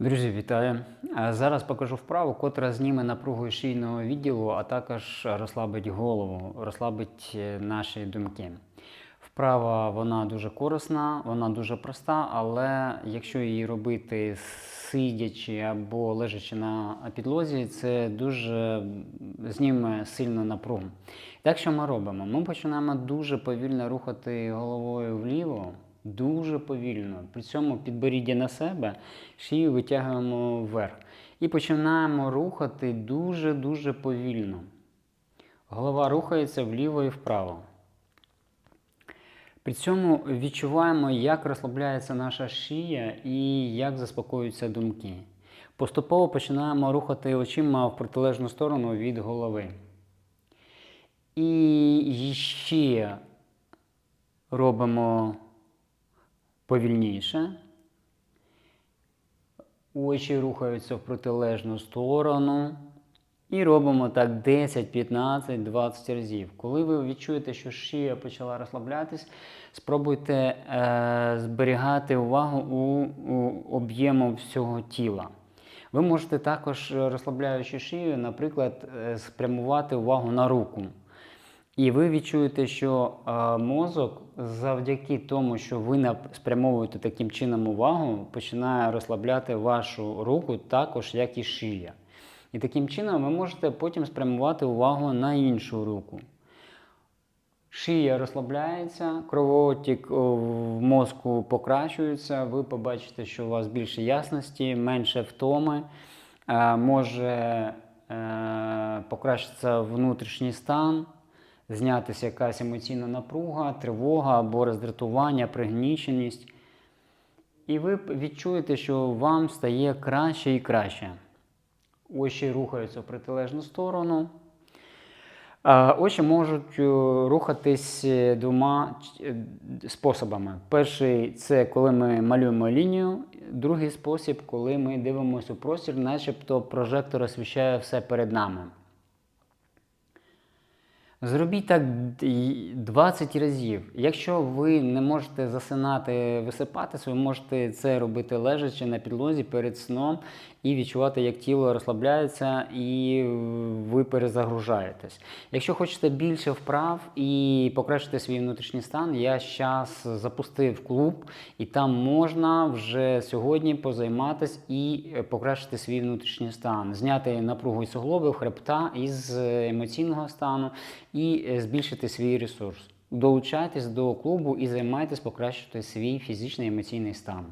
Друзі, вітаю! Е, Зараз покажу вправу, котра зніме напругу шийного відділу, а також розслабить голову, розслабить е, наші думки. Вправа вона дуже корисна, вона дуже проста, але якщо її робити сидячи або лежачи на підлозі, це дуже зніме сильну напругу. Так що ми робимо? Ми починаємо дуже повільно рухати головою вліво, дуже повільно. При цьому підборіддя на себе, шию витягуємо вверх. І починаємо рухати дуже-дуже повільно. Голова рухається вліво і вправо. При цьому відчуваємо, як розслабляється наша шия і як заспокоюються думки. Поступово починаємо рухати очима в протилежну сторону від голови. І ще робимо повільніше. Очі рухаються в протилежну сторону. І робимо так 10, 15, 20 разів. Коли ви відчуєте, що шия почала розслаблятись, спробуйте е, зберігати увагу у, у об'єму всього тіла. Ви можете також, розслабляючи шию, наприклад, е, спрямувати увагу на руку. І ви відчуєте, що мозок завдяки тому, що ви спрямовуєте таким чином увагу, починає розслабляти вашу руку також, як і шия. І таким чином ви можете потім спрямувати увагу на іншу руку. Шия розслабляється, кровотік в мозку покращується, ви побачите, що у вас більше ясності, менше втоми, може е, покращитися внутрішній стан, знятися якась емоційна напруга, тривога або роздратування, пригніченість. І ви відчуєте, що вам стає краще і краще. Очі рухаються в протилежну сторону. Очі можуть е, рухатись е, двома е, способами. Перший це коли ми малюємо лінію, другий спосіб, коли ми дивимося у простір, начебто прожектор освіщає все перед нами. Зробіть так д- 20 разів. Якщо ви не можете засинати, висипатися, ви можете це робити лежачи на підлозі перед сном і відчувати, як тіло розслабляється і ви перезагружаєтесь. Якщо хочете більше вправ і покращити свій внутрішній стан, я зараз запустив клуб, і там можна вже сьогодні позайматися і покращити свій внутрішній стан, зняти напругу із суглобів, хребта із е, емоційного стану і е, збільшити свій ресурс. Долучайтесь до клубу і займайтесь покращити свій фізичний і емоційний стан.